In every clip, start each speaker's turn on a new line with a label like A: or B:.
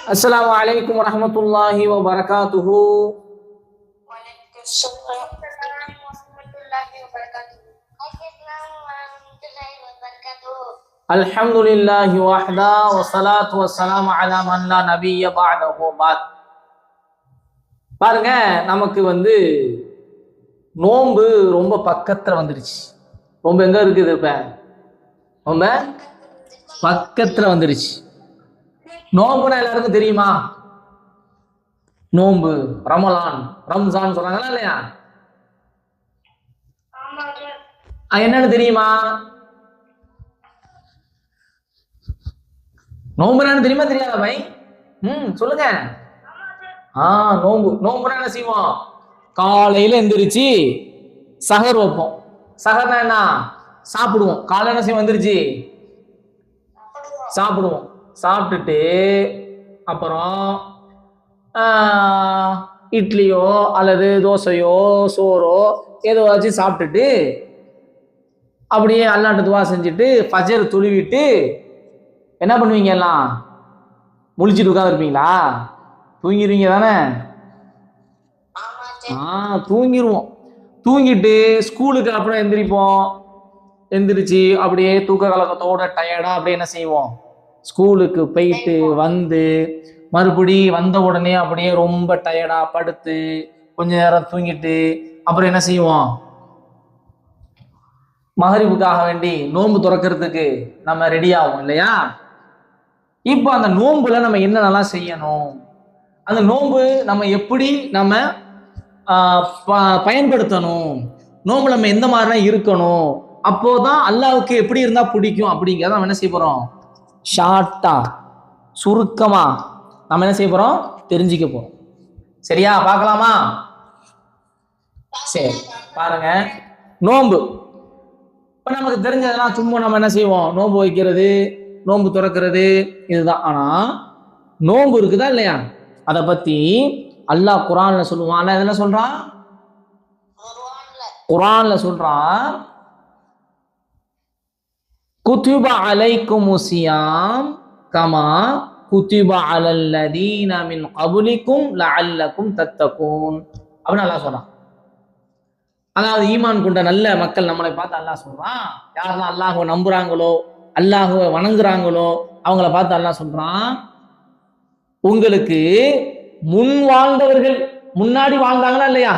A: السلام عليكم ورحمة الله وبركاته
B: Waalaikumsalam warahmatullahi wabarakatuh. Waalaikumsalam warahmatullahi wabarakatuh.
A: الحمد لله وحده والصلاة والسلام على من لا نبي بعده بعد பாருங்க நமக்கு வந்து நோன்பு ரொம்ப பக்கத்துல வந்துடுச்சு ரொம்ப எங்க இருக்குது இப்ப ரொம்ப பக்கத்துல வந்துடுச்சு நோம்புனா எல்லாருக்கும் தெரியுமா? நோம்பு ரமலான் ரம்ஜான் சொல்றாங்களா இல்லையா? என்னன்னு தெரியுமா? நோம்பு என்னன்னு தெரியுமா தெரியாத பை ம் சொல்லுங்க. ஆ நோம்பு நோம்புனா என்ன செய்வோம்? காலையில எந்திரிச்சு சகர் வைப்போம். சகர்னா என்ன? சாப்பிடுவோம். காலையில என்ன செய்வோம்? எந்திரிச்சு சாப்பிடுவோம். சாப்பிட்டுட்டு அப்புறம் இட்லியோ அல்லது தோசையோ சோறோ ஏதோ வச்சு சாப்பிட்டுட்டு அப்படியே அல்லாட்ட துவா செஞ்சுட்டு ஃபஜர் துழுவிட்டு என்ன பண்ணுவீங்க எல்லாம்? முழிச்சிட்டு உட்காந்துருப்பீங்களா தூங்கிடுவீங்க தானே? ஆ தூங்கிடுவோம் தூங்கிட்டு ஸ்கூலுக்கு அப்புறம் எந்திரிப்போம். எந்திரிச்சு அப்படியே தூக்க கலக்கத்தோட டயர்டா அப்படியே என்ன செய்வோம்? ஸ்கூலுக்கு போயிட்டு வந்து மறுபடி வந்த உடனே அப்படியே ரொம்ப டயர்டா படுத்து கொஞ்ச நேரம் தூங்கிட்டு அப்புறம் என்ன செய்வோம்? மகரிப்புக்காக வேண்டி நோன்பு துறக்கிறதுக்கு நம்ம ரெடி ஆகும் இல்லையா? இப்போ அந்த நோன்புல நம்ம என்னென்னலாம் செய்யணும்? அந்த நோன்பு நம்ம எப்படி நம்ம பயன்படுத்தணும்? நோன்பு நம்ம எந்த மாதிரிலாம் இருக்கணும்? அப்போதான் அல்லாவுக்கு எப்படி இருந்தா பிடிக்கும் அப்படிங்கிறத நம்ம என்ன செய்ய போறோம்? ஷார்ட்டாக சுருக்கமாக நம்ம என்ன செய்ய போகிறோம் தெரிஞ்சிக்க போகிறோம் சரியா? பார்க்கலாமா? சரி பாருங்க. நோன்பு இப்போ நமக்கு தெரிஞ்சதெல்லாம் சும்மா நம்ம என்ன செய்வோம்? நோன்பு வைக்கிறது நோன்பு துறக்கிறது இதுதான். ஆனால் நோன்பு இருக்குதா இல்லையா? அதை பற்றி அல்லாஹ் குரானில் சொல்லுவான். அல்லாஹ் எதுல
B: சொல்கிறான்
A: குரானில் குரான்ல குத்துப அலைக்கும் சியாம் கமா குத்துப அலல்லதீன மின் கபுலிக்கும் லஅல்லக்கும் தத்தகூன். அப்படின்னு அல்லாஹ் சொல்றான். அதாவது ஈமான் கொண்ட நல்ல மக்கள் நம்மளை பார்த்து அல்லாஹ் சொல்றான். யாரெல்லாம் அல்லாஹ்வை நம்புறாங்களோ அல்லாஹ்வை வணங்குறாங்களோ அவங்கள பார்த்து அல்லாஹ் சொல்றான் உங்களுக்கு முன் வாழ்ந்தவர்கள் முன்னாடி வாழ்ந்தாங்களா இல்லையா?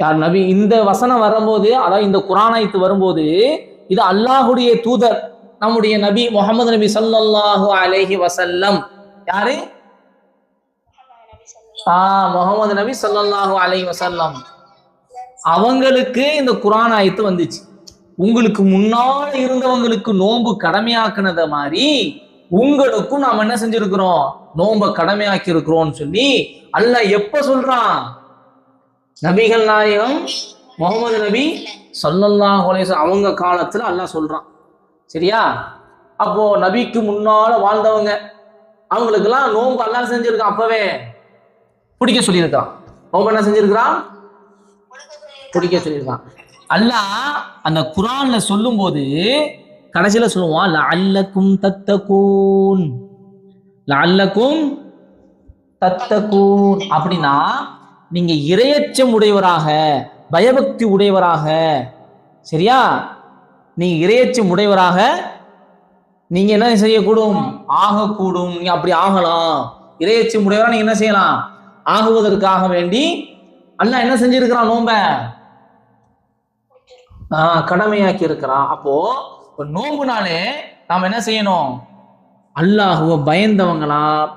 A: யார் நபி இந்த வசனம் வரும்போது அதாவது இந்த குரானாயத்து வரும்போது இது அல்லாஹுடைய தூதர் நம்முடைய நபி முகமது நபி ஸல்லல்லாஹு அலேஹி வசல்லம் யாரு? ஆ முகமது நபி ஸல்லல்லாஹு அலைஹி வசல்லம் அவங்களுக்கு இந்த குரான் ஆயத்து வந்துச்சு. உங்களுக்கு முன்னால் இருந்தவங்களுக்கு நோன்பு கடமையாக்குனத மாதிரி உங்களுக்கும் நாம என்ன செஞ்சிருக்கிறோம்? நோன்பை கடமையாக்கி இருக்கிறோம்னு சொல்லி அல்லாஹ் எப்ப சொல்றான்? நபிகள் நாயகம் முகமது நபி ஸல்லல்லாஹு அவங்க காலத்துல அல்லாஹ் சொல்றான். சரியா? அப்போ நபிக்கு முன்னால வாழ்ந்தவங்க அவங்களுக்கெல்லாம் நோம்பு அல்லாஹ் செஞ்சிருக்கான் அப்பவே? பிடிக்க சொல்லியிருக்கான். நோம்பு என்ன செஞ்சிருக்கிறான்? பிடிக்க சொல்லியிருக்கான். அல்லாஹ் அந்த குரான்ல சொல்லும்போது கடைசியில சொல்லுவான் லஅல்லக்கும் தத்தகூன். லஅல்லக்கும் தத்தகூன். அப்படின்னா நீங்க இரையச்சம் உடையவராக பயபக்தி உடையவராக. சரியா? நீ இரையச்சம் உடையவராக. நீங்க என்ன செய்யக்கூடும்? ஆகக்கூடும். நீங்க அப்படி ஆகலாம். இரையச்சம் உடையவரா நீங்க என்ன செய்யலாம்? ஆகுவதற்காக வேண்டி அண்ணா என்ன செஞ்சிருக்கிறான் நோம்ப ஆஹ் கடமையாக்கி இருக்கிறான் அப்போ நோம்புனாலே நாம் என்ன செய்யணும்? அல்லாஹுவ பயந்தவங்களா?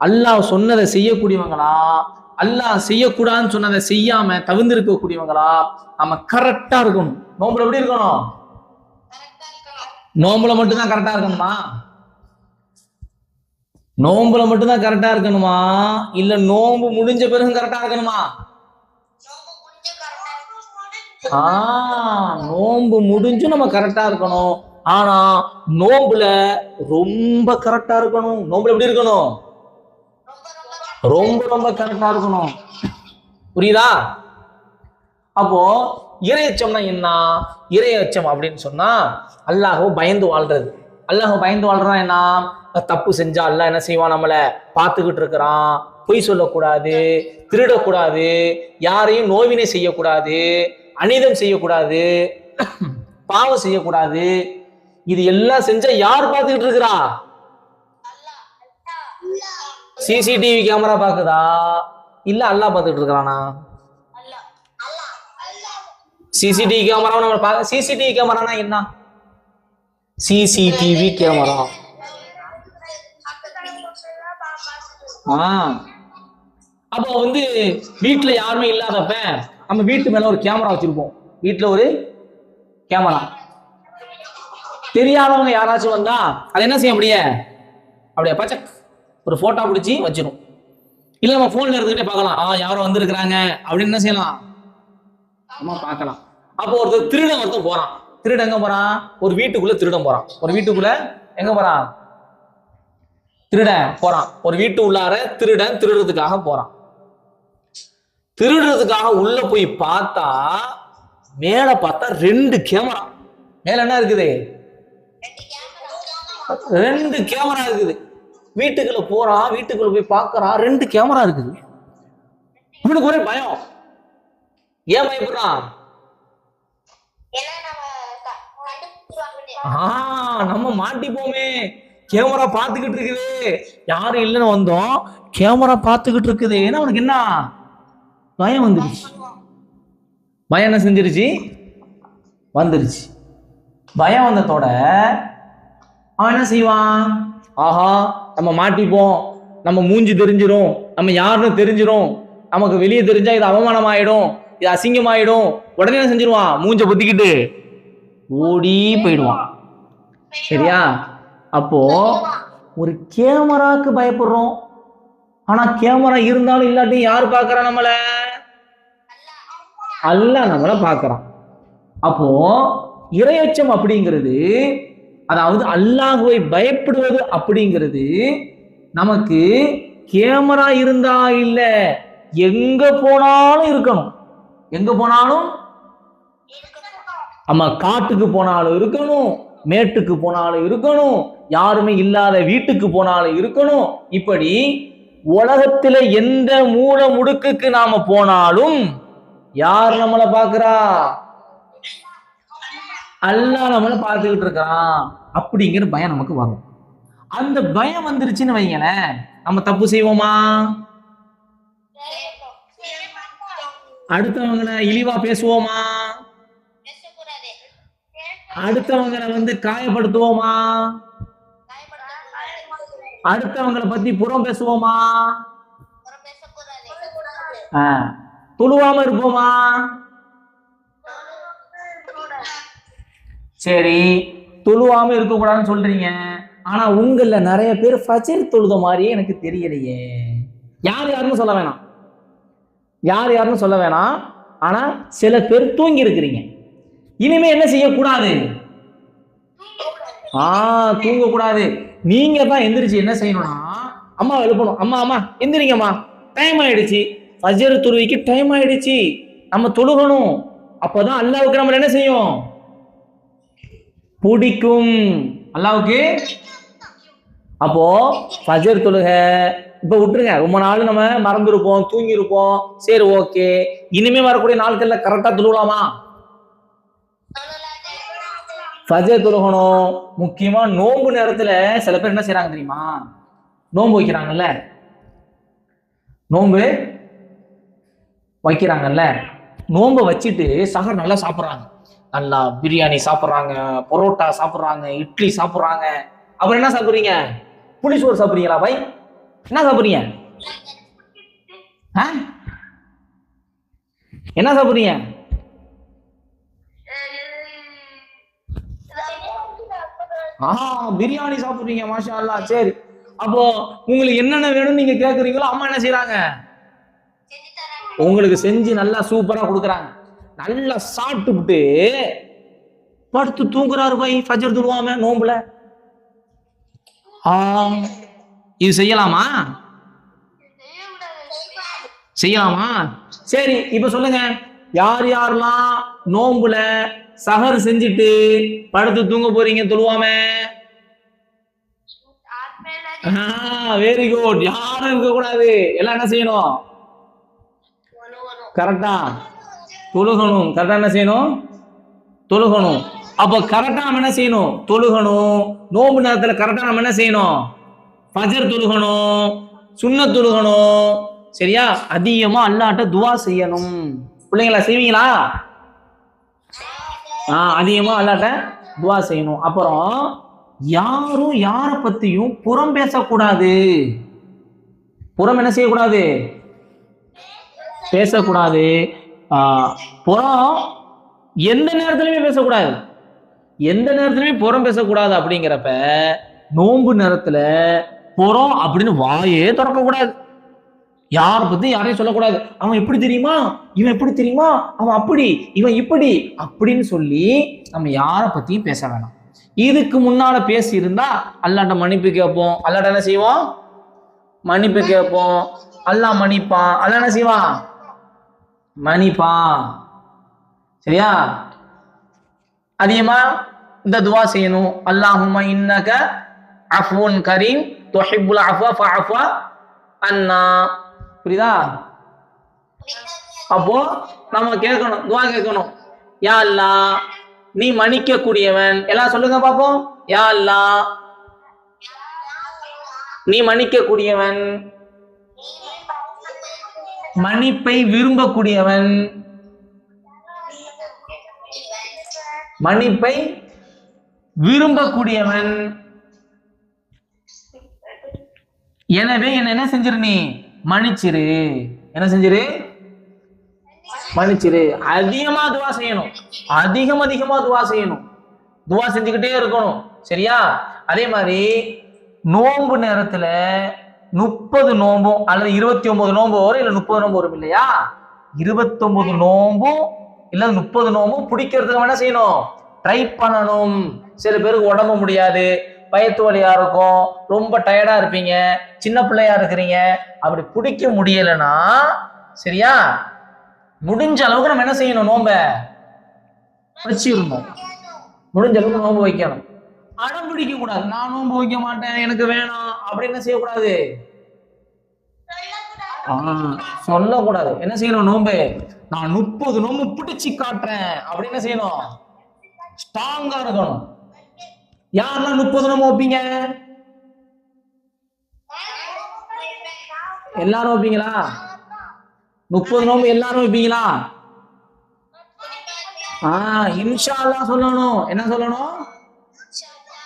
A: அல்லாஹ் சொன்னதை செய்யக்கூடியவங்களா? அல்லாஹ் செய்யக்கூடாதுன்னு சொன்னதை செய்யாம தகுந்திருக்க கூடியவங்களா நம்ம கரெக்டா இருக்கணும். நோம்புல எப்படி இருக்கணும்? நோம்புல மட்டும்தான் கரெக்டா இருக்கணுமா? நோம்புல மட்டும்தான் கரெக்டா இருக்கணுமா? இல்ல நோம்பு முடிஞ்ச பிறகு கரெக்டா இருக்கணுமா? ஆ நோம்பு முடிஞ்சும் நம்ம கரெக்டா இருக்கணும். ஆனா நோம்புல ரொம்ப கரெக்டா இருக்கணும். நோம்புல எப்படி இருக்கணும்?
B: ரொம்ப ரொம்ப
A: கரெக்டா இருக்கணும். புரியுதா? அப்போ இறையச்சம்னா என்ன? இறையச்சம் அப்படின்னு சொன்னா அல்லாஹோ பயந்து வாழ்றது. அல்லாஹ் பயந்து வாழ்றா என்ன? தப்பு செஞ்சா அல்லாஹ் என்ன செய்வான் நம்மள பார்த்துக்கிட்டு இருக்கிறான். பொய் சொல்லக்கூடாது திருடக்கூடாது யாரையும் நோவினை செய்யக்கூடாது அநீதம் செய்யக்கூடாது பாவம் செய்யக்கூடாது. இது எல்லாம் செஞ்சா யார் பார்த்துக்கிட்டு இருக்கிறா? சிசிடிவி கேமரா பாக்குதா? இல்ல அல்லாஹ் பார்த்துக்கிட்டு இருக்கிறானா சிசிடிவி கேமரா நம்ம பார்க்க சிசிடிவி கேமரானா என்ன? CCTV camera. ஆ. அப்போ வந்து வீட்டில் யாருமே இல்லாதப்ப நம்ம வீட்டு மேல ஒரு கேமரா வச்சிருப்போம். வீட்டில் ஒரு கேமரா. தெரியாதவங்க யாராச்சும் வந்தா அதை என்ன செய்ய அப்படியே? அப்படியே பச்சை ஒரு போட்டோ பிடிச்சி வச்சிடும் இல்ல நம்ம போன்ல இருந்துகிட்டே பார்க்கலாம். ஆ யாரோ வந்திருக்கிறாங்க. அப்படின்னு என்ன செய்யலாம்? நம்ம பார்க்கலாம். அப்போ ஒருத்தர் திருடன் ஒருத்தன் போறான். திருடன் எங்க போறான்? ஒரு வீட்டுக்குள்ள திருடன் போறான். ஒரு வீட்டுக்குள்ள எங்க போறான்? திருடன் போறான். ஒரு வீட்டு உள்ளார திருடன் திருடுறதுக்காக போறான். திருடுறதுக்காக உள்ள போய் பார்த்தா மேல பார்த்தா ரெண்டு கேமரா மேல என்ன இருக்குது? ரெண்டு கேமரா இருக்குது. வீட்டுக்குள்ள போறான் வீட்டுக்குள்ள போய் பார்க்கறான் ரெண்டு கேமரா இருக்குது. இவனுக்கு ஒரே பயம். ஏன் பயப்படுறான்
B: ஏன்னா நம்ம க- கண்டுபிடிச்சிருவாங்கன்னு.
A: ஆ நம்ம மாட்டிப்போமே. கேமரா பார்த்துக்கிட்டு இருக்குது. யாரும் இல்லைன்னு வந்தோம். கேமரா பார்த்துக்கிட்டு இருக்குது. ஏன்னா அவனுக்கு என்ன? பயம் வந்துருச்சு. பயம் என்ன செஞ்சிருச்சு? வந்துருச்சு. பயம் வந்ததோட அவன் என்ன செய்வான்? ஆஹா நம்ம மாட்டிப்போம் நம்ம மூஞ்சி தெரிஞ்சிரும் நம்ம யாருன்னு தெரிஞ்சிரும் நமக்கு வெளியே தெரிஞ்சா இது அவமானம் ஆயிடும் இது அசிங்கமாயிடும். உடனே என்ன செஞ்சிருவான்? மூஞ்ச பொத்திக்கிட்டு ஓடி போயிடுவான். சரியா? அப்போ ஒரு கேமராக்கு பயப்படுறோம். ஆனா கேமரா இருந்தாலும் இல்லாட்டியும் யார் பாக்குறா நம்மள? அல்ல நம்மள பாக்குறான் அப்போ இரையச்சம் அப்படிங்கிறது அதாவது அல்லாஹுவை பயப்படுவது அப்படிங்கிறது நமக்கு கேமரா இருந்தா இல்ல. எங்க போனாலும் இருக்கணும். எங்க போனாலும்? நம்ம காட்டுக்கு போனாலும் இருக்கணும். மேட்டுக்கு போனாலும் இருக்கணும். யாருமே இல்லாத வீட்டுக்கு போனாலும் இருக்கணும். இப்படி உலகத்துல எந்த மூல முடுக்குக்கு நாம போனாலும் யார் நம்மளை பாக்குறா அல்லா நம்மள பார்த்துக்கிட்டு இருக்கிறான் அப்படிங்கிற பயம் நமக்கு வரும். அந்த பயம் வந்துருச்சுன்னு வைங்களேன் நம்ம தப்பு செய்வோமா? அடுத்தவங்களை இழிவா பேசுவோமா? அடுத்தவங்களை வந்து காயப்படுத்துவோமா? அடுத்தவங்களை பத்தி புறம் பேசுவோமா? தொழுவாம இருப்போமா? சரி தொழுவாம இருக்கக்கூடாதுன்னு சொல்றீங்க. ஆனா உங்கள நிறைய பேர் ஃபஜர் தொழுத மாதிரியே எனக்கு தெரியலையே. யார் யாருன்னு சொல்ல வேணாம். யார் யாருன்னு சொல்ல வேணாம். ஆனா சில பேர் தூங்கி இருக்கிறீங்க. இனிமே என்ன செய்யக்கூடாது? ஆ தூங்கக்கூடாது. நீங்க தான் எந்திரிச்சு என்ன செய்யணும்னா அம்மா எழுப்பணும். அம்மா அம்மா எந்திரிங்கம்மா. டைம் ஆயிடுச்சு. ஃபஜர் துருவிக்கு டைம் ஆயிடுச்சு. நம்ம தொழுகணும். அப்போதான் அல்லாவுக்கு நம்ம என்ன செய்யும்? பிடிக்கும். அல்லாவுக்கு? அப்போ ஃபஜர் தொழுக. இப்ப விட்டுருங்க. ரொம்ப நாள் நம்ம மறந்துருப்போம் தூங்கியிருப்போம் சரி ஓகே இனிமே வரக்கூடிய நாட்கள்ல கரெக்டா தொழுகலாமா ஃபஜர் தொழுகணும். முக்கியமா நோன்பு நேரத்துல சில பேர் என்ன செய்யறாங்க தெரியுமா? நோன்பு வைக்கிறாங்கல்ல. நோன்பு வைக்கிறாங்கல்ல. நோன்பை வச்சுட்டு சகர் நல்லா சாப்பிட்றாங்க. நல்லா பிரியாணி சாப்பிட்றாங்க பரோட்டா சாப்பிட்றாங்க இட்லி சாப்பிட்றாங்க. அப்புறம் என்ன சாப்பிட்றீங்க? புளிச்சோறு சாப்பிட்றீங்களா பை என்ன சாப்பிட்றீங்க? ஆ? என்ன சாப்பிட்றீங்க? ஆ பிரியாணி சாப்பிட்றீங்க மாஷா அல்லா சரி. அப்போ உங்களுக்கு என்னென்ன வேணும்னு நீங்க கேக்குறீங்களோ அம்மா என்ன
B: செய்யறாங்க
A: உங்களுக்கு செஞ்சு நல்லா சூப்பரா கொடுக்குறாங்க. நல்லா சாப்பிட்டுவிட்டு படுத்து தூங்குறாரு போய் ஃபஜர் துருவாம நோம்புல. ஆ இது செய்யலாமா? செய்யலாமா? சரி இப்ப சொல்லுங்க. யார் யாரெல்லாம் நோம்புல சஹர் செஞ்சுட்டு படுத்து தூங்க போறீங்க தொழுவாம? வெரி குட் யாரும் இருக்க கூடாது எல்லாம் என்ன செய்யணும்? கரெக்டா. தொழுகணும். கரெக்டா என்ன செய்யணும்? தொழுகணும். அப்போ கரெக்டா நம்ம என்ன செய்யணும்? தொழுகணும். நோம்பு நேரத்தில் கரெக்டா நம்ம என்ன செய்யணும்? ஃபஜர் தொழுகணும். சுண்ண தொழுகணும். சரியா? அதிகமா அல்லாட்ட துவா செய்யணும். பிள்ளைங்களா செய்வீங்களா? ஆ அதிகமா அல்லாட்ட துவா செய்யணும். அப்புறம் யாரும் யாரை பத்தியும் புறம் பேசக்கூடாது. புறம் என்ன செய்யக்கூடாது? பேசக்கூடாது. புறம் எந்த நேரத்துலயுமே பேசக்கூடாது. எந்த நேரத்துலயுமே புறம் பேசக்கூடாது அப்படிங்கிறப்ப நோன்பு நேரத்துல புறம் அப்படின்னு வாயே திறக்கக்கூடாது. யாரை பத்தி யாரையும் சொல்லக்கூடாது. அவன் எப்படி தெரியுமா? இவன் எப்படி தெரியுமா? அவன் அப்படி இவன் இப்படி அப்படின்னு சொல்லி நம்ம யாரை பத்தியும் பேச வேணாம். இதுக்கு முன்னால பேசி இருந்தா அல்லாட்ட மன்னிப்பு கேட்போம். அல்லாட்ட என்ன செய்வோம்? மன்னிப்பு கேட்போம். அல்லாஹ் மன்னிப்பான். அல்ல என்ன செய்வான்? மன்னிப்பான் சரியா? அதிகமா இந்த துவா செய்யணும். அல்லாஹும்ம இன்னக அஃபுன் கரீம் தொஹிபுல் அஃபா ஃபஅஃப அண்ணா புரியுதா? அப்போ நம்ம கேட்கணும் துவா கேட்கணும். யா அல்லா நீ மன்னிக்க கூடியவன் எல்லாம் சொல்லுங்க பாப்போம் யா அல்லா நீ மன்னிக்க கூடியவன் மன்னிப்பை விரும்பக்கூடியவன். மன்னிப்பை விரும்பக்கூடியவன். எனவே என்ன என்ன செஞ்சிரு நீ? மன்னிச்சிரு. என்ன செஞ்சிரு? மன்னிச்சிரு. அதிகமா துவா செய்யணும். அதிகம் அதிகமா துவா செய்யணும். துவா செஞ்சுக்கிட்டே இருக்கணும். சரியா? அதே மாதிரி நோன்பு நேரத்துல முப்பது நோம்பும் அல்லது இருபத்தி ஒன்பது நோம்பு வரும் இல்லை முப்பது நோம்பு வரும் இல்லையா? இருபத்தி ஒன்பது நோம்பும் இல்லை முப்பது நோம்பும் பிடிக்கிறதுக்கு என்ன செய்யணும்? ட்ரை பண்ணணும். சில பேருக்கு உடம்பு முடியாது. பயத்து வழியா இருக்கும். ரொம்ப டயர்டா இருப்பீங்க. சின்ன பிள்ளையா இருக்கிறீங்க. அப்படி பிடிக்க முடியலைன்னா சரியா? முடிஞ்ச அளவுக்கு நம்ம என்ன செய்யணும்? நோம்ப வச்சிடணும். முடிஞ்ச அளவுக்கு நோன்பு வைக்கணும். அடம் பிடிக்க கூடாது. நான் நோன்பு வைக்க மாட்டேன். எனக்கு வேணாம். அப்படின்னு என்ன செய்யக்கூடாது சொல்லக்கூடாது. என்ன செய்யணும் நோம்பு? நான் முப்பது நோம்பு பிடிச்சு காட்டுறேன். அப்படின்னு என்ன செய்யணும்? ஸ்ட்ராங்கா இருக்கணும். யாரெல்லாம் முப்பது நோம்பு வைப்பீங்க? எல்லாரும் வைப்பீங்களா? முப்பது நோம்பு எல்லாரும் வைப்பீங்களா? ஆஹ் இன்ஷா சொல்லணும். என்ன சொல்லணும்?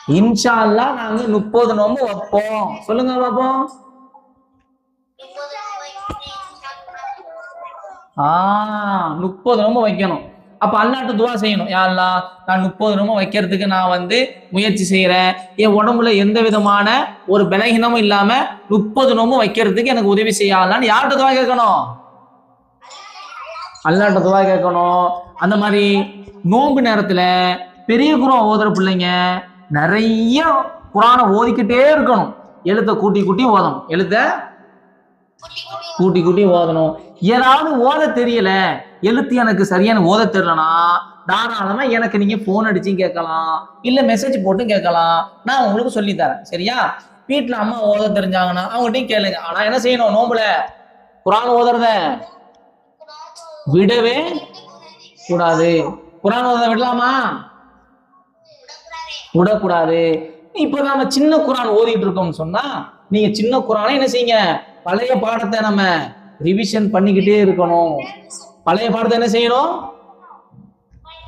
A: இன்ஷால்லா நாங்க முப்பது நோம்பு வைப்போம். சொல்லுங்க பாப்போம். ஆ முப்பது நோம்பு வைக்கணும். அப்ப அல்லாட்ட துவா செய்யணும். யா நான் முப்பது நோம்பு வைக்கிறதுக்கு நான் வந்து முயற்சி செய்யறேன் என் உடம்புல எந்த விதமான ஒரு பலகீனமும் இல்லாம முப்பது நோம்பு வைக்கிறதுக்கு எனக்கு உதவி செய்யலான்னு யார்கிட்ட துவா கேட்கணும்? அல்லாட்ட துவா கேட்கணும். அந்த மாதிரி நோன்பு நேரத்துல பெரிய குரம் ஓதுற பிள்ளைங்க நிறைய குரானை ஓதிக்கிட்டே இருக்கணும். எழுத்த கூட்டி கூட்டி ஓதணும். எழுத்த கூட்டி கூட்டி ஓதணும். ஏதாவது ஓத தெரியல. எழுத்து எனக்கு சரியான ஓத தெரியலனா தாராளமா எனக்கு நீங்க போன் அடிச்சும் கேட்கலாம். இல்ல மெசேஜ் போட்டும் கேட்கலாம். நான் உங்களுக்கு சொல்லி தரேன். சரியா? வீட்டுல அம்மா ஓத தெரிஞ்சாங்கன்னா அவங்ககிட்டயும் கேளுங்க. ஆனா என்ன செய்யணும்? நோம்புல குரான் ஓதுறத விடவே கூடாது. குரான் ஓத விடலாமா? விடக்கூடாது. இப்ப நாம சின்ன குரான் ஓதிட்டு இருக்கோம்னு சொன்னா நீங்க சின்ன குரானை என்ன செய்யுங்க? பழைய பாடத்தை நம்ம ரிவிஷன் பண்ணிக்கிட்டே இருக்கணும். பழைய பாடத்தை என்ன செய்யணும்?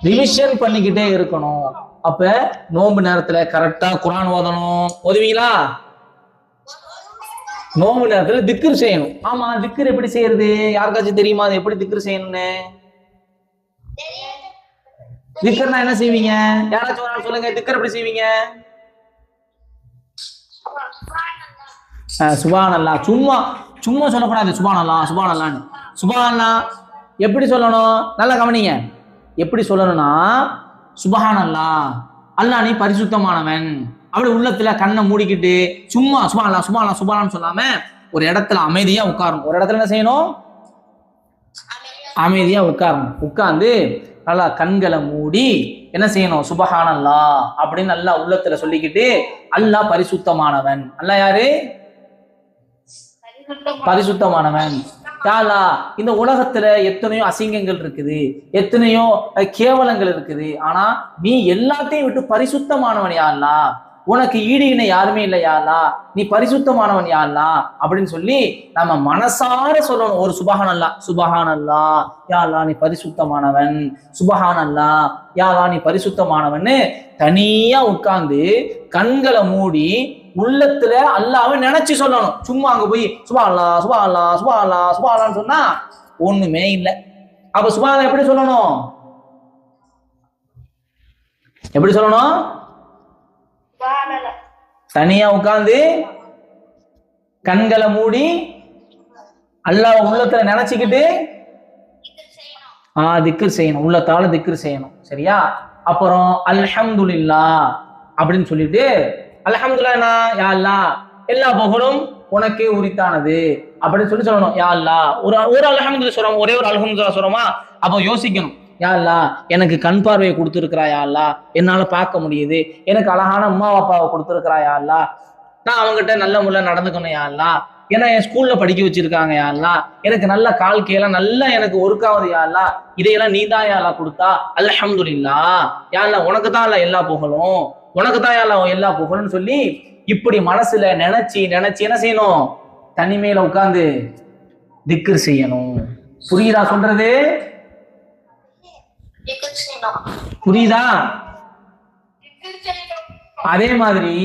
A: ரிவிஷன் பண்ணிக்கிட்டே இருக்கணும். அப்ப நோன்பு நேரத்துல கரெக்டா குரான் ஓதணும். ஓதுவீங்களா? நோம்பு நேரத்துல திக்ர் செய்யணும். ஆமா திக்ர் எப்படி செய்யறது? யாருக்காச்சும் தெரியுமா? அது எப்படி திக்ர் செய்யணும்னு? திக்கர்னா என்ன செய்வீங்க? யாராச்சும் ஒரு சொல்லுங்க திக்கர் எப்படி செய்வீங்க? சுபானல்லா. சும்மா சும்மா சொல்லக்கூடாது சுபானல்லா சுபானல்லான்னு. சுபானல்லா எப்படி சொல்லணும்? நல்லா கவனிங்க. எப்படி சொல்லணும்னா சுபஹான் அல்லா நீ பரிசுத்தமானவன். அப்படி உள்ளத்துல கண்ணை மூடிக்கிட்டு சும்மா சுபானல்லா அல்லா சுபான் சொல்லாம ஒரு இடத்துல அமைதியா உட்காரணும். ஒரு இடத்துல என்ன செய்யணும்? அமைதியா உட்காரணும். உட்கார்ந்து நல்லா கண்களை மூடி என்ன செய்யணும்? சுபஹானல்லா அப்படின்னு நல்லா உள்ளத்துல சொல்லிக்கிட்டு அல்லாஹ் பரிசுத்தமானவன். அல்லாஹ் யாரு? பரிசுத்தமானவன். யாலா இந்த உலகத்துல எத்தனையோ அசிங்கங்கள் இருக்குது. எத்தனையோ கேவலங்கள் இருக்குது. ஆனா நீ எல்லாத்தையும் விட்டு பரிசுத்தமானவன் யாருலா உனக்கு ஈடு இணை யாருமே இல்லை யாருலா நீ பரிசுத்தமானவன் யாருலா அப்படின்னு சொல்லி நம்ம மனசார சொல்லணும். ஒரு சுபஹானல்லா அல்லா சுபஹான் நீ பரிசுத்தமானவன் சுபஹான் அல்லா நீ பரிசுத்தமானவன்னு தனியா உட்கார்ந்து கண்களை மூடி உள்ளத்துல அல்லாவை நினைச்சு சொல்லணும். சும்மா அங்க போய் சுபாலா சுபாலா சுபாலா சுபாலான்னு சொன்னா ஒண்ணுமே இல்லை. அப்ப சுபாலா எப்படி சொல்லணும்? எப்படி சொல்லணும்? தனியா உட்கார்ந்து கண்களை மூடி அல்லாஹ் உள்ளத்துல நினைச்சுக்கிட்டு ஆ திக்ர் செய்யணும். உள்ளத்தால திக்ர் செய்யணும். சரியா? அப்புறம் அல்ஹம்துலில்லா அப்படின்னு சொல்லிட்டு அல்ஹம்துலில்லா யா அல்லாஹ் எல்லா புகழும் உனக்கே உரித்தானது அப்படின்னு சொல்லி சொல்லணும். யா அல்லாஹ். ஒரு ஒரு அல்ஹம்துலில்லா சொல்றோம்? ஒரே ஒரு அல்ஹம்துலில்லா சொல்றோமா? அப்போ யோசிக்கணும். யா எனக்கு கண் பார்வையை கொடுத்துருக்குறா யா என்னால் என்னால பார்க்க முடியுது. எனக்கு அழகான அம்மா அப்பாவை கொடுத்துருக்குறா யா நான் அவங்ககிட்ட நல்ல முறையில் நடந்துக்கணும் யாழ்லா ஏன்னா என் ஸ்கூல்ல படிக்க வச்சிருக்காங்க யாழ்லா எனக்கு நல்ல கால்கையெல்லாம் நல்லா எனக்கு ஒர்க்காவது யாழ்லா இதையெல்லாம் நீ தான் யாழா கொடுத்தா? அல்ஹம்துலில்லா. யா அல்லாஹ் உனக்கு தான் அல்ல எல்லா புகழும். உனக்கு தான் யா எல்லா புகழும்னு சொல்லி இப்படி மனசுல நினைச்சு நினைச்சு என்ன செய்யணும்? தனிமையில உட்காந்து திக்கர் செய்யணும். புரியுதா சொல்றது? புரியுதா? அதே மாதிரி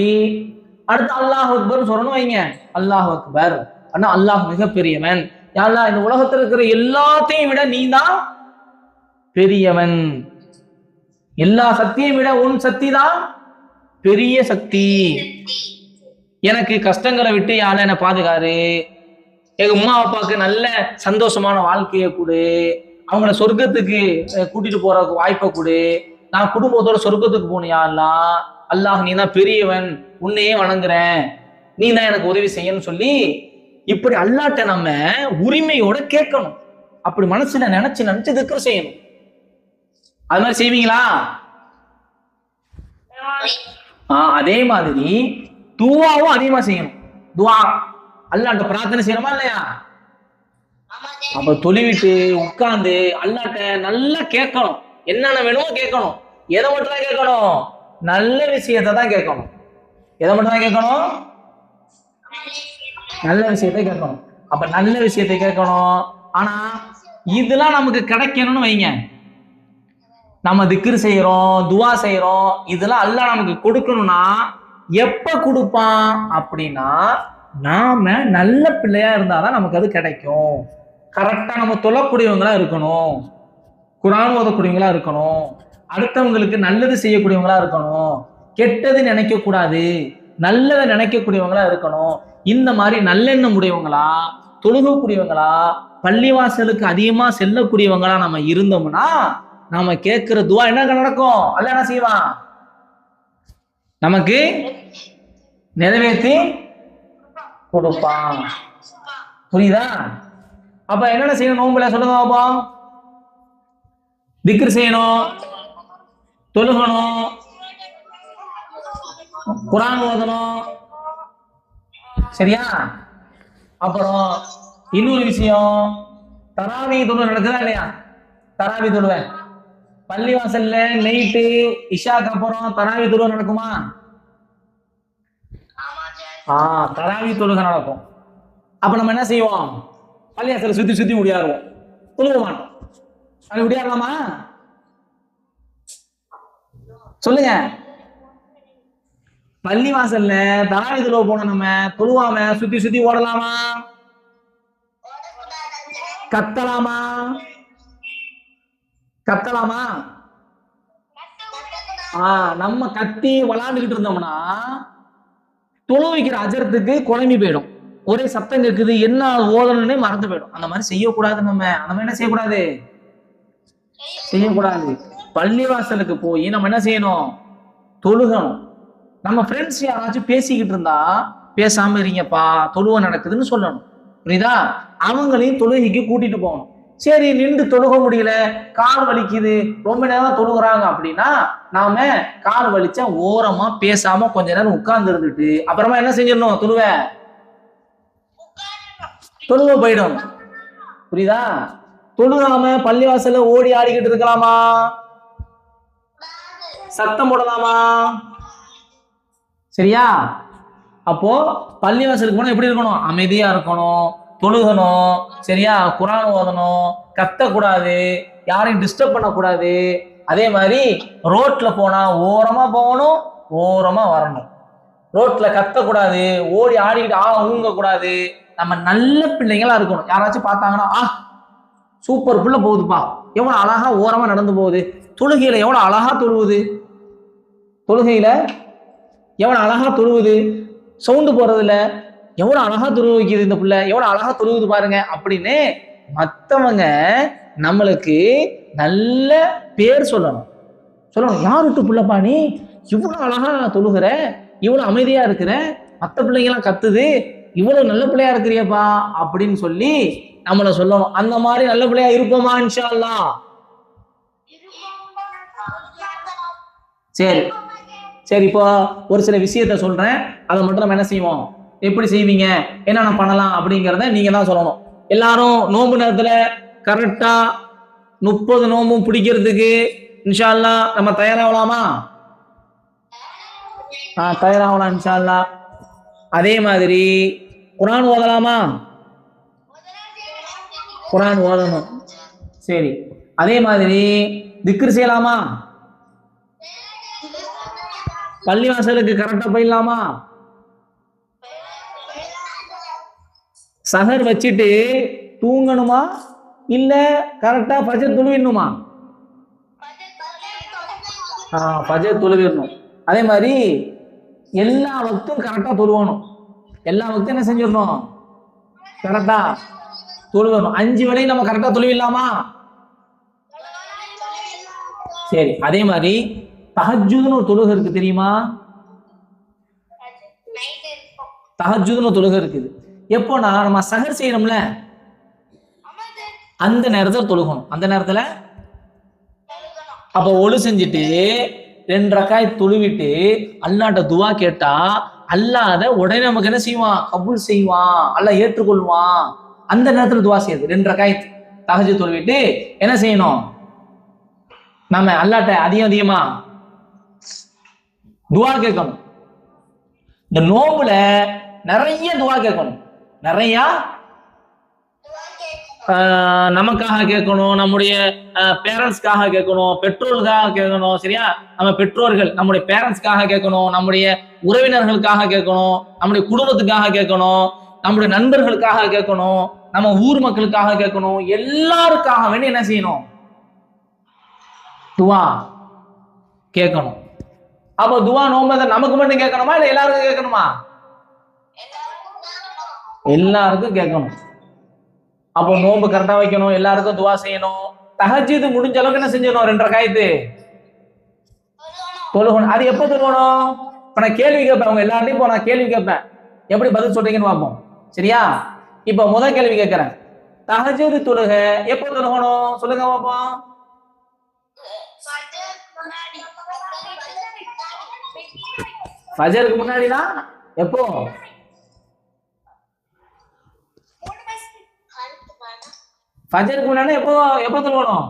A: அடுத்து அல்லாஹ் அக்பர் சொல்லணும் வைங்க. அல்லாஹ் அக்பர். அண்ணா அல்லாஹ் மிகப்பெரியவன். யாழ்லா இந்த உலகத்துல இருக்கிற எல்லாத்தையும் விட நீ தான் பெரியவன். எல்லா சக்தியையும் விட உன் சக்தி தான் பெரிய சக்தி. எனக்கு கஷ்டங்களை விட்டு யாழ என்னை பாதுகாரு? எங்க அம்மா அப்பாவுக்கு நல்ல சந்தோஷமான வாழ்க்கையை கொடு. அவங்கள சொர்க்கத்துக்கு கூட்டிட்டு போற வாய்ப்பை கொடு. நான் குடும்பத்தோட சொர்க்கத்துக்கு போனியா? அல்லாஹ் அல்லாஹ் நீ தான் பெரியவன். உன்னையே வணங்குறேன். நீ தான் எனக்கு உதவி செய்யணும்னு சொல்லி இப்படி அல்லாட்ட நம்ம உரிமையோட கேட்கணும். அப்படி மனசுல நினைச்சு நினைச்சு திக்ர் செய்யணும். அது மாதிரி செய்வீங்களா? ஆஹ் அதே மாதிரி துவாவும் அதிகமா செய்யணும். துவா. அல்லாட்ட பிரார்த்தனை செய்யணுமா இல்லையா? அப்ப தொழுவிட்டு உட்கார்ந்து அல்லாட்ட நல்லா கேட்கணும். என்னென்ன வேணுமோ கேட்கணும். எதை மட்டும் தான் கேட்கணும்? நல்ல விஷயத்தை தான் கேட்கணும். எதை மட்டும் தான் கேட்கணும்? நல்ல விஷயத்தை கேட்கணும். அப்ப நல்ல விஷயத்தை கேட்கணும். ஆனா இதெல்லாம் நமக்கு கிடைக்கணும்னு வைங்க. நம்ம திக்ரு செய்யறோம் துவா செய்யறோம் இதெல்லாம் அல்லாஹ் நமக்கு கொடுக்கணும்னா எப்ப கொடுப்பான்? அப்படின்னா நாம நல்ல பிள்ளையா இருந்தாதான் நமக்கு அது கிடைக்கும். கரெக்டா நம்ம தொழக்கூடியவங்களா இருக்கணும். குரான் ஓதக்கூடியவங்களா இருக்கணும். அடுத்தவங்களுக்கு நல்லது செய்யக்கூடியவங்களா இருக்கணும். கெட்டது நினைக்க கூடாது நல்லதை நினைக்கக்கூடியவங்களா இருக்கணும். இந்த மாதிரி நல்லெண்ணம் உடையவங்களா தொழுகக்கூடியவங்களா பள்ளிவாசலுக்கு அதிகமா செல்லக்கூடியவங்களா நம்ம இருந்தோம்னா நாம கேட்கிற துவா என்ன நடக்கும்? அல்ல என்ன செய்வான்? நமக்கு நிறைவேற்றி கொடுப்பான். புரியுதா? அப்ப என்னென்ன செய்யணும்? நோம்புல சொல்லுங்க பாப்பா திக்ர் செய்யணும். தொழுகணும். குரான் ஓதணும். சரியா? அப்புறம் இன்னொரு விஷயம். தராவி தொழுவை நடக்குதா இல்லையா? தராவி தொழுவேன் பள்ளிவாசல்ல நைட்டு இஷாக்கு அப்புறம் தராவி தொழுவ நடக்குமா? ஆ தராவி தொழுகை நடக்கும். அப்ப நம்ம என்ன செய்வோம்? பள்ளியாசல சுத்தி சுத்தி முடியாருவோம் தொழுக மாட்டோம். அது முடியாடலாமா சொல்லுங்க. பள்ளி வாசல்ல தொழுவ போன நம்ம தொழுவாம சுத்தி சுத்தி ஓடலாமா? கத்தலாமா? கத்தலாமா? ஆ நம்ம கத்தி விளாண்டுகிட்டு இருந்தோம்னா தொழு வைக்கிற அஜரத்துக்கு குழம்பி போயிடும். ஒரே சத்தம் கேக்குது என்ன ஓதணும்னே மறந்து போயிடும். அந்த மாதிரி செய்யக்கூடாது நம்ம. அந்த மாதிரி என்ன செய்யக்கூடாது? செய்யக்கூடாது. பள்ளிவாசலுக்கு போய் நம்ம என்ன செய்யணும்? தொழுகணும். நம்ம ஃப்ரெண்ட்ஸ் யாராச்சும் பேசிக்கிட்டு இருந்தா பேசாம இருங்கப்பா தொழுவ நடக்குதுன்னு சொல்லணும். புரியுதா? அவங்களையும் தொழுகைக்கு கூட்டிட்டு போகணும். சரி நின்று தொழுக முடியல. கால் வலிக்குது. ரொம்ப நேரம் தொழுகிறாங்க அப்படின்னா நாம கால் வலிச்சா ஓரமா பேசாம கொஞ்ச நேரம் உட்கார்ந்து இருந்துட்டு அப்புறமா என்ன செஞ்சிடணும்? தொழுவ? தொழுவ போயிடும். புரியுதா? தொழுகாம பள்ளிவாசல்ல ஓடி ஆடிக்கிட்டு இருக்கலாமா? சத்தம் போடலாமா? சரியா? அப்போ பள்ளிவாசலுக்கு போனா எப்படி இருக்கணும்? அமைதியா இருக்கணும். தொழுகணும். சரியா? குரான் ஓதணும். கத்தக்கூடாது. யாரையும் டிஸ்டர்ப் பண்ணக்கூடாது. அதே மாதிரி ரோட்ல போனா ஓரமா போகணும் ஓரமா வரணும். ரோட்ல கத்தக்கூடாது. ஓடி ஆடிக்கிட்டு ஆ ஊங்க கூடாது நம்ம நல்ல பிள்ளைங்களா இருக்கணும். யாராச்சும் பார்த்தாங்கன்னா ஆ சூப்பர் புள்ள போகுதுப்பா. எவ்வளவு அழகா ஓரமா நடந்து போகுது. தொழுகையில எவ்வளவு அழகா தொழுவுது. தொழுகையில எவ்வளவு அழகா தொழுவுது. சவுண்டு போறதுல எவ்வளவு அழகா தொழுவு வைக்குது இந்த புள்ள. எவ்வளவு அழகா துருவுது பாருங்க. அப்படின்னு மத்தவங்க நம்மளுக்கு நல்ல பேர் சொல்லணும். சொல்லணும் யாருட்டு பிள்ளைப்பா புள்ளப்பா நீ? இவ்வளவு அழகா தொழுகிற. இவ்வளவு அமைதியா இருக்கிற. மற்ற பிள்ளைங்கலாம் கத்துது. இவ்வளவு நல்ல பிள்ளையா இருக்கிறியப்பா அப்படின்னு சொல்லி நம்மளை சொல்லணும். அந்த மாதிரி நல்ல பிள்ளையா இருப்போமா இன்ஷால்லா சரி. சரி இப்போ ஒரு சில விஷயத்த சொல்றேன். அதை மட்டும் நம்ம என்ன செய்வோம்? எப்படி செய்வீங்க? என்னென்ன பண்ணலாம் அப்படிங்கிறத நீங்க தான் சொல்லணும். எல்லாரும் நோம்பு நேரத்துல கரெக்டா முப்பது நோம்பும் பிடிக்கிறதுக்கு இன்ஷா அல்லாஹ் நம்ம தயாராகலாமா? ஆ தயாராகலாம் இன்ஷால்லா அதே மாதிரி குரான் ஓதலாமா? குரான் ஓதணும். சரி. அதே மாதிரி திக்ர் செய்யலாமா? பள்ளிவாசலுக்கு கரெக்டா போயிடலாமா? சஹர் வச்சுட்டு தூங்கணுமா? இல்ல கரெக்டா பஜர் துழுவிடணுமா? ஆஹ் பஜர் தொழுவிடணும். அதே மாதிரி எல்லா வக்தும் கரெக்டா தொழுவணும். எல்லா வக்தும் என்ன செஞ்சிடணும்? கரெக்டா தொழுவணும் அஞ்சு வேளையும் நம்ம கரெக்டா தொழுவிடலாமா? சரி அதே மாதிரி தஹஜுதுன்னு ஒரு தொழுகை இருக்கு தெரியுமா? தஹஜுதுன்னு ஒரு தொழுகை இருக்குது. எப்போனா நம்ம சகர் செய்யறோம்ல அந்த நேரத்தில் தொழுகணும். அந்த நேரத்துல? அப்போ ஒழு செஞ்சுட்டு ரெண்டு ரக்காய் தொழுவிட்டு அல்லாட்ட துவா கேட்டா அல்லாத உடனே நமக்கு என்ன செய்வான்? கபூல் செய்வான். அல்ல ஏற்றுக்கொள்வான். அந்த நேரத்துல துவா செய்யுது ரெண்டு ரக்காய் தகஜு தொழுவிட்டு என்ன செய்யணும்? நம்ம அல்லாட்ட அதிகம் அதிகமா துவா கேட்கணும். இந்த நோம்புல நிறைய துவா கேட்கணும். நிறைய நமக்காக கேட்கணும் நம்முடைய பேரண்ட்ஸ்க்காக கேட்கணும் பெற்றோர்களுக்காக கேட்கணும் சரியா? நம்ம பெற்றோர்கள் நம்முடைய பேரண்ட்ஸ்க்காக கேட்கணும் நம்முடைய உறவினர்களுக்காக கேட்கணும் நம்முடைய குடும்பத்துக்காக கேட்கணும் நம்முடைய நண்பர்களுக்காக கேட்கணும் நம்ம ஊர் மக்களுக்காக கேட்கணும் எல்லாருக்காக வேண்டி என்ன செய்யணும்? துவா கேட்கணும். அப்போ துவா நோம்பு நமக்கு மட்டும் கேட்கணுமா இல்ல எல்லாருக்கும் கேட்கணுமா. எல்லாருக்கும் கேட்கணும். அப்போ நோன்பு கரெக்டா வைக்கணும் எல்லாருக்கும் துவா செய்யணும். தஹஜ்ஜுது முடிஞ்ச அளவுக்கு என்ன செஞ்சிடணும்? ரெண்டரை காயத்து. தொழுகணும். அது எப்போ தொழுகணும்? இப்ப நான் கேள்வி கேட்பேன். அவங்க எல்லார்ட்டையும் இப்போ நான் கேள்வி கேட்பேன். எப்படி பதில் சொல்றீங்கன்னு பார்ப்போம். சரியா? இப்போ முதல் கேள்வி கேட்கறேன். தஹஜ்ஜுது தொழுக எப்போ தொழுகணும்? சொல்லுங்க பார்ப்போம். ஃபஜருக்கு முன்னாடினா எப்போ? ஃபஜருக்கு முன்னாடி எப்போ எப்போ தொழுகணும்?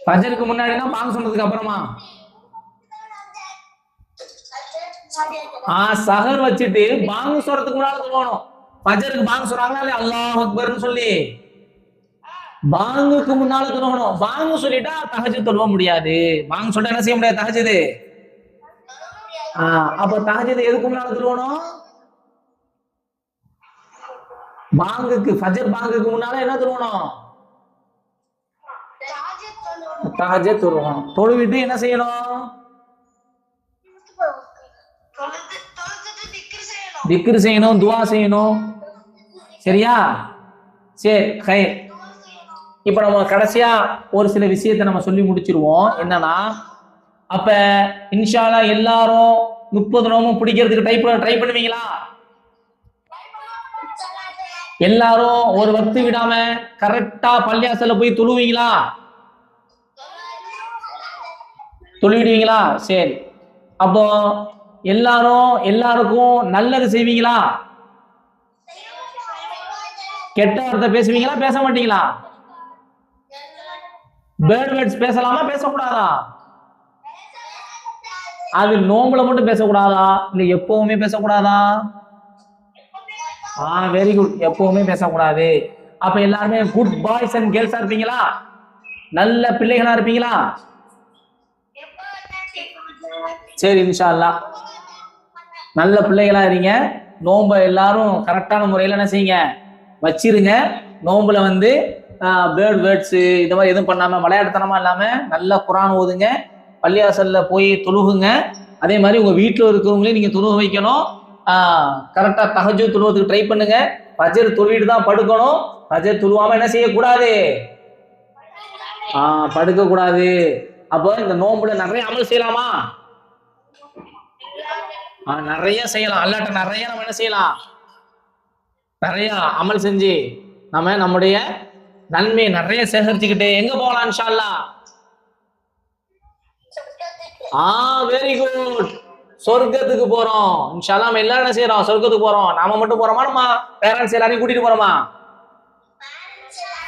A: ஃபஜருக்கு முன்னாடினா பாங்க சொன்னதுக்கு அப்புறமா? ஆ சஹர் வச்சுட்டு பாங்கு சொல்றதுக்கு முன்னாடி தொழுகணும். ஃபஜருக்கு பாங்க சொல்றாங்களா இல்லையா? அல்லாஹ் அக்பர்னு சொல்லி. பாங்குக்கு முன்னால தொழுகணும். பாங்கு சொல்லிட்டா தஹஜ் தொழுவ முடியாது. பாங்கு சொல்லிட்டா என்ன செய்ய முடியாது? தகஜது ஆ அப்ப தகஜது எதுக்கு முன்னால தொழுவணும் பாங்குக்கு ஃபஜர் பாங்குக்கு முன்னால என்ன தொழுவணும் தாஜே தொழுவணும் தொழுவிட்டு என்ன செய்யணும்? திக்ரு செய்யணும் துவா செய்யணும். சரியா? சரி கை இப்ப நம்ம கடைசியா ஒரு சில விஷயத்தை நம்ம சொல்லி முடிச்சிருவோம். என்னன்னா அப்ப இன்ஷாலா எல்லாரும் முப்பது நோமும் பிடிக்கிறதுக்கு ட்ரை ட்ரை பண்ணுவீங்களா? எல்லாரும் ஒரு வத்து விடாம கரெக்டா பள்ளியாசல போய் துழுவீங்களா? துழுவிடுவீங்களா? சரி. அப்போ எல்லாரும் எல்லாருக்கும் நல்லது செய்வீங்களா? கெட்ட வார்த்தை பேசுவீங்களா? பேச மாட்டீங்களா? பேர்ட் வேர்ட்ஸ் பேசலாமா? பேசக்கூடாதா? அது நோம்புல மட்டும் பேசக்கூடாதா? இல்ல எப்பவுமே பேசக்கூடாதா? ஆ வெரி குட் எப்பவுமே பேசக்கூடாது. அப்ப எல்லாருமே குட் பாய்ஸ் அண்ட் கேர்ள்ஸா இருப்பீங்களா? நல்ல பிள்ளைகளா இருப்பீங்களா? சரி இன்ஷா அல்லாஹ் நல்ல பிள்ளைகளா இருங்க. நோம்ப எல்லாரும் கரெக்டான முறையில என்ன செய்யுங்க? வச்சிருங்க. நோம்புல வந்து பேர்ட் வேர்ட்ஸ் இந்த மாதிரி எதுவும் பண்ணாம விளையாட்டுத்தனமா இல்லாம நல்ல குரான் ஓதுங்க. பள்ளியாசல்ல போய் தொழுகுங்க. அதே மாதிரி உங்க வீட்டுல இருக்கிறவங்களையும் நீங்க தொழுக வைக்கணும். கரெக்டாக தகஜு தொழுவதுக்கு ட்ரை பண்ணுங்க. பஜர் துழுவிட்டு தான் படுக்கணும். பஜர் துழுவாம என்ன செய்யக்கூடாது? ஆ படுக்க கூடாது அப்போ இந்த நோம்புல நிறைய அமல் செய்யலாமா? ஆ, நிறைய செய்யலாம். அல்லாட்ட நிறைய நம்ம என்ன செய்யலாம்? நிறைய அமல் செஞ்சு நம்ம நம்முடைய நன்மையை நிறைய சேகரிச்சுக்கிட்டு எங்க போகலாம் இன்ஷா ஆ வெரி குட் சொர்க்கத்துக்கு போறோம். இன்ஷா நம்ம எல்லாரும் என்ன செய்யறோம்? சொர்க்கத்துக்கு போறோம். நாம மட்டும் போறோமா? நம்ம பேரண்ட்ஸ் எல்லாரையும் கூட்டிட்டு போறோமா?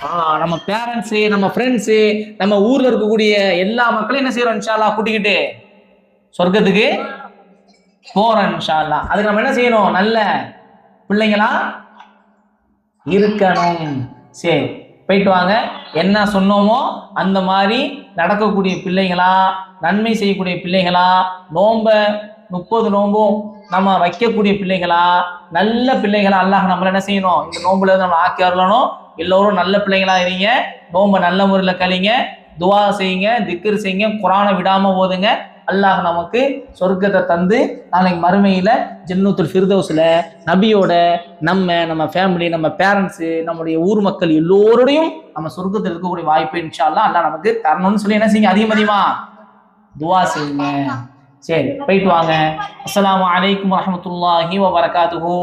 A: ஆ நம்ம பேரண்ட்ஸ் நம்ம ஃப்ரெண்ட்ஸ் நம்ம ஊர்ல இருக்கக்கூடிய எல்லா மக்களையும் என்ன செய்யறோம்? இன்ஷாலா கூட்டிக்கிட்டு சொர்க்கத்துக்கு போறோம் இன்ஷால்லா அதுக்கு நம்ம என்ன செய்யணும்? நல்ல பிள்ளைங்களா இருக்கணும். சரி போயிட்டு வாங்க. என்ன சொன்னோமோ அந்த மாதிரி நடக்கக்கூடிய பிள்ளைங்களா நன்மை செய்யக்கூடிய பிள்ளைங்களா நோம்ப முப்பது நோம்பும் நம்ம வைக்கக்கூடிய பிள்ளைகளா? நல்ல பிள்ளைகளா அல்லாஹ் நம்மள என்ன செய்யணும்? இந்த நோம்புல இருந்து நம்ம ஆக்கி வரலணும் எல்லோரும் நல்ல பிள்ளைங்களா இருங்க. நோம்பை நல்ல முறையில் கழிங்க. துவா செய்யுங்க திக்கர் செய்யுங்க குரானை விடாம ஓதுங்க. அல்லாஹ் நமக்கு சொர்க்கத்தை தந்து நாளைக்கு மறுமையில் ஜன்னத்துல் ஃபிர்தோஸில் நபியோட நம்ம நம்ம ஃபேமிலி நம்ம பேரண்ட்ஸு நம்முடைய ஊர் மக்கள் எல்லோரோடையும் நம்ம சொர்க்கத்தில் இருக்கக்கூடிய வாய்ப்பு இன்ஷா அல்லாஹ் நமக்கு தரணும்னு சொல்லி என்ன செய்யுங்க? அதிகம் அதிகமாக துவா செய்யுங்க. சரி போயிட்டு வாங்க. அஸ்லாம் வலைக்கம் வரமத்துல்லாஹி வபரகாத்துஹு.